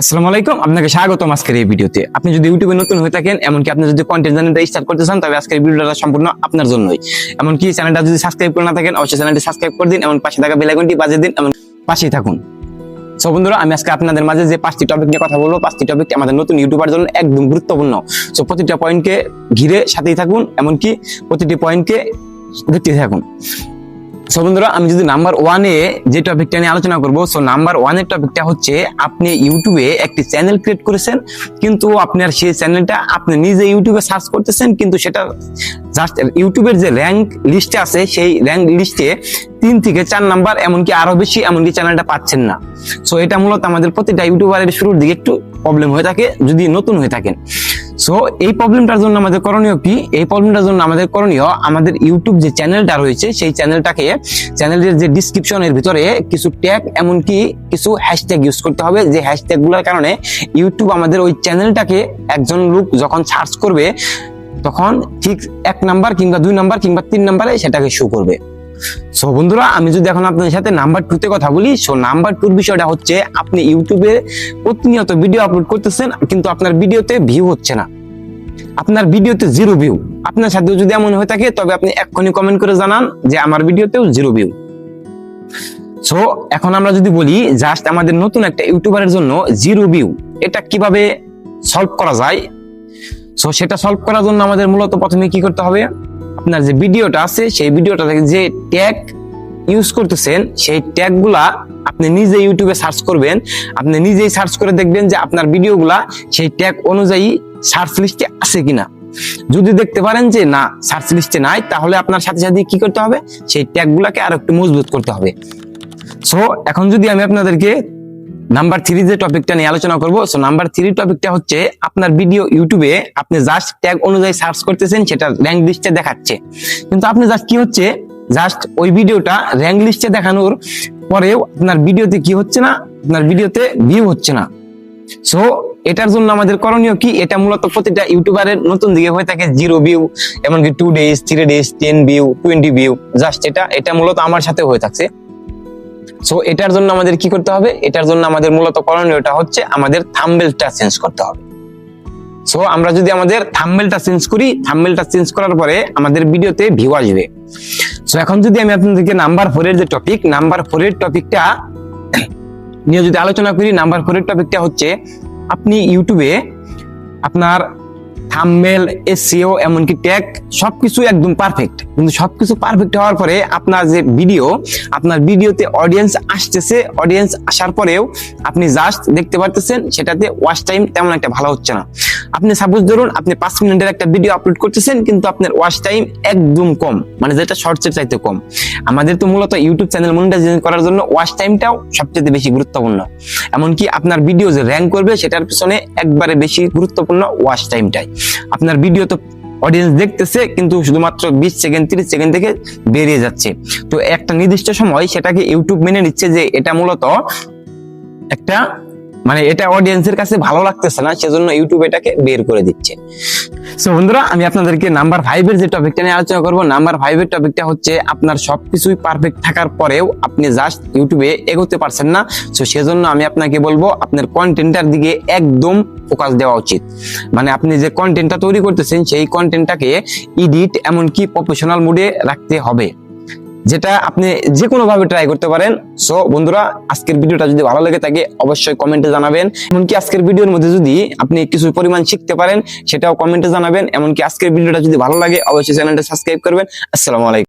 আসসালামু আলাইকুম, আপনাকে স্বাগতম আজকের এই ভিডিওতে। আপনি যদি ইউটিউবে নতুন হয়ে থাকেন, এমনকি আপনি যদি কন্টেন্ট চ্যানেলটা স্টার্ট করতে চান তবে আজকের ভিডিওটা সম্পূর্ণ আপনার জন্যই। এমনকি চ্যানেলটা যদি সাবস্ক্রাইব করে না থাকেন, অবশ্যই চ্যানেলটি সাবস্ক্রাইব করে দিন, এমন পাশে থাকা বেল আইকনটি বাজিয়ে দিন, এমন পাশেই থাকুন। সো বন্ধুরা, আমি আজকে আপনাদের মাঝে যে পাঁচটি টপিক নিয়ে কথা বলব, পাঁচটি টপিক আমাদের নতুন ইউটিউবার জন্য একদম গুরুত্বপূর্ণ। সো প্রতিটা পয়েন্টকে ঘিরে সাথেই থাকুন, এমনকি প্রতিটি পয়েন্টকে দেখতে থাকুন। সো বন্ধুরা, আমি যদি নাম্বার ওয়ানে যে টপিকটা নিয়ে আলোচনা করব সো নাম্বার ওয়ানের টপিকটা হচ্ছে, আপনি ইউটিউবে একটি চ্যানেল ক্রিয়েট করেছেন, কিন্তু আপনার সেই চ্যানেলটা আপনি নিজে ইউটিউবে সার্চ করতেছেন, কিন্তু সেটা জাস্ট ইউটিউবের যে র্যাঙ্ক লিস্টে আছে, সেই র্যাঙ্ক লিস্টে তিন থেকে চার নাম্বার এমনকি আরও বেশি, এমনকি চ্যানেলটা পাচ্ছেন না। সো এটা মূলত আমাদের প্রতিটা ইউটিউবারের শুরুর দিকে একটু প্রবলেম হয়ে থাকে, যদি নতুন হয়ে থাকেন। সো এই প্রবলেমটার জন্য আমাদের করণীয় কি? এই প্রবলেমটার জন্য আমাদের করণীয় আমাদের ইউটিউব যে চ্যানেলটা রয়েছে, সেই চ্যানেলটাকে চ্যানেলের যে ডিসক্রিপশনের ভিতরে কিছু ট্যাগ এমনকি কিছু হ্যাশট্যাগ ইউজ করতে হবে। যে হ্যাশট্যাগগুলোর কারণে ইউটিউব আমাদের ওই চ্যানেলটাকে একজন লোক যখন সার্চ করবে, তখন ঠিক এক নাম্বার কিংবা দুই নাম্বার কিংবা তিন নাম্বারে সেটাকে শো করবে। সো বন্ধুরা, আমি যদি এখন আপনাদের সাথে নাম্বার টু তে কথা বলি সো নাম্বার টুর বিষয়টা হচ্ছে, আপনি ইউটিউবে প্রতিনিয়ত ভিডিও আপলোড করতেছেন, কিন্তু আপনার ভিডিওতে ভিউ হচ্ছে না। আপনার ভিডিওতে জিরো ভিউ আপনার সাথেও যদি এমন হয়ে থাকে, তবে আপনি এক্ষুনি কমেন্ট করে জানান যে আমার ভিডিওতেও জিরো ভিউ সো এখন আমরা যদি বলি জাস্ট আমাদের নতুন একটা ইউটিউবারের জন্য জিরো ভিউ এটা কীভাবে সলভ করা যায়? সো সেটা সলভ করার জন্য আমাদের মূলত প্রথমে কি করতে হবে? আপনার যে ভিডিওটা আছে, সেই ভিডিওটা থেকে যে ট্যাগ ইউজ করতেছেন, সেই ট্যাগগুলা আপনি নিজে ইউটিউবে সার্চ করবেন। আপনি নিজেই সার্চ করে দেখবেন যে আপনার ভিডিওগুলা সেই ট্যাগ অনুযায়ী সার্চ লিস্টে আছে কিনা? যদি দেখতে পারেন যে না সার্চ লিস্টে নাই, তাহলে আপনার সাথে সাথে কি করতে হবে? সেই ট্যাগ গুলাকে আরও একটু মজবুত করতে হবে। সো এখন যদি আমি আপনাদেরকে নাম্বার থ্রি যে টপিকটা নিয়ে আলোচনা করব সো নাম্বার থ্রি টপিকটা হচ্ছে আপনার ভিডিও ইউটিউবে আপনি জাস্ট ট্যাগ অনুযায়ী সার্চ করতেছেন, সেটা র্যাঙ্ক লিস্টে দেখাচ্ছে। কিন্তু আপনি জাস্ট কি হচ্ছে? জাস্ট ওই ভিডিওটা র্যাঙ্ক লিস্টে দেখানোর পরেও আপনার ভিডিওতে কি হচ্ছে না? আপনার ভিডিওতে ভিউ হচ্ছে না। সো এটার জন্য আমাদের করণীয় কি? এটা মূলত প্রতিটা ইউটিউবারের নতুন দিকে হয়ে থাকে জিরো ভিউ এমনকি two days three days ten view twenty view just এটা এটা মূলত আমার সাথে হয়ে থাকছে। সো এটার জন্য আমাদের কি করতে হবে? এটার জন্য আমাদের মূলত করণীয়টা হচ্ছে আমাদের থাম্বেলটা চেঞ্জ করতে হবে। সো আমরা যদি আমাদের থাম্বেলটা চেঞ্জ করি থাম্বেলটা চেঞ্জ করার পরে আমাদের ভিডিওতে ভিউ আসবে। সো এখন যদি আমি আপনাদেরকে নাম্বার ফোর এর যে টপিক নাম্বার ফোর এর টপিকটা নিয়ে যদি আলোচনা করি নাম্বার ফোর এর টপিকটা হচ্ছে আপনি ইউটিউবে আপনার থামমেল এসিও এমনকি ট্যাগ সবকিছু একদম পারফেক্ট কিন্তু সবকিছু পারফেক্ট হওয়ার পরে আপনার যে ভিডিও আপনার ভিডিওতে অডিয়েন্স আসতেছে অডিয়েন্স আসার পরেও আপনি জাস্ট দেখতে পারতেছেন, সেটাতে ওয়াচ টাইম তেমন একটা ভালো হচ্ছে না। আপনি সাপোজ ধরুন, আপনি পাঁচ মিনিটের একটা ভিডিও আপলোড করতেছেন, কিন্তু আপনার ওয়াচ টাইম একদম কম। মানে যেটা শর্টসের চাইতে কম। আমাদের তো মূলত ইউটিউব চ্যানেল মনিটাইজেশন করার জন্য ওয়াচ টাইমটাও সবচেয়ে বেশি গুরুত্বপূর্ণ। এমনকি আপনার ভিডিও যে র্যাঙ্ক করবে, সেটার পিছনে একবারে বেশি গুরুত্বপূর্ণ ওয়াচ টাইমটাই আপনার ভিডিও তো অডিয়েন্স দেখতেছে, কিন্তু শুধুমাত্র বিশ সেকেন্ড, তিরিশ সেকেন্ড থেকে বেরিয়ে যাচ্ছে। তো একটা নির্দিষ্ট সময় সেটাকে ইউটিউব মেনে নিচ্ছে যে এটা মূলত একটা মানে এটা অডিয়েন্সের কাছে ভালো লাগতেছে না, সেজন্য ইউটিউব এটাকে বের করে দিচ্ছে। সো বন্ধুরা, আমি আপনাদেরকে নাম্বার ফাইভের যে টপিকটা নিয়ে আলোচনা করব নাম্বার ফাইভের টপিকটা হচ্ছে আপনার সবকিছুই পারফেক্ট থাকার পরেও আপনি জাস্ট ইউটিউবে এগোতে পারছেন না। সো সেজন্য আমি আপনাকে বলব, আপনার কন্টেন্টটার দিকে একদম ফোকাস দেওয়া উচিত। মানে আপনি যে কন্টেন্টটা তৈরি করতেছেন, সেই কন্টেন্টটাকে ইডিট এমনকি প্রফেশনাল মোডে রাখতে হবে। যেটা আপনি যে কোনো ভাবে ট্রাই করতে পারেন। সো বন্ধুরা, আজকের ভিডিওটা যদি ভালো লাগে থাকে, অবশ্যই কমেন্টে জানাবেন। এমনকি আজকের ভিডিওর মধ্যে যদি আপনি কিছু পরিমাণ শিখতে পারেন, সেটাও কমেন্টে জানাবেন। এমনকি আজকের ভিডিওটা যদি ভালো লাগে, অবশ্যই চ্যানেলটা সাবস্ক্রাইব করবেন। আসসালামু আলাইকুম।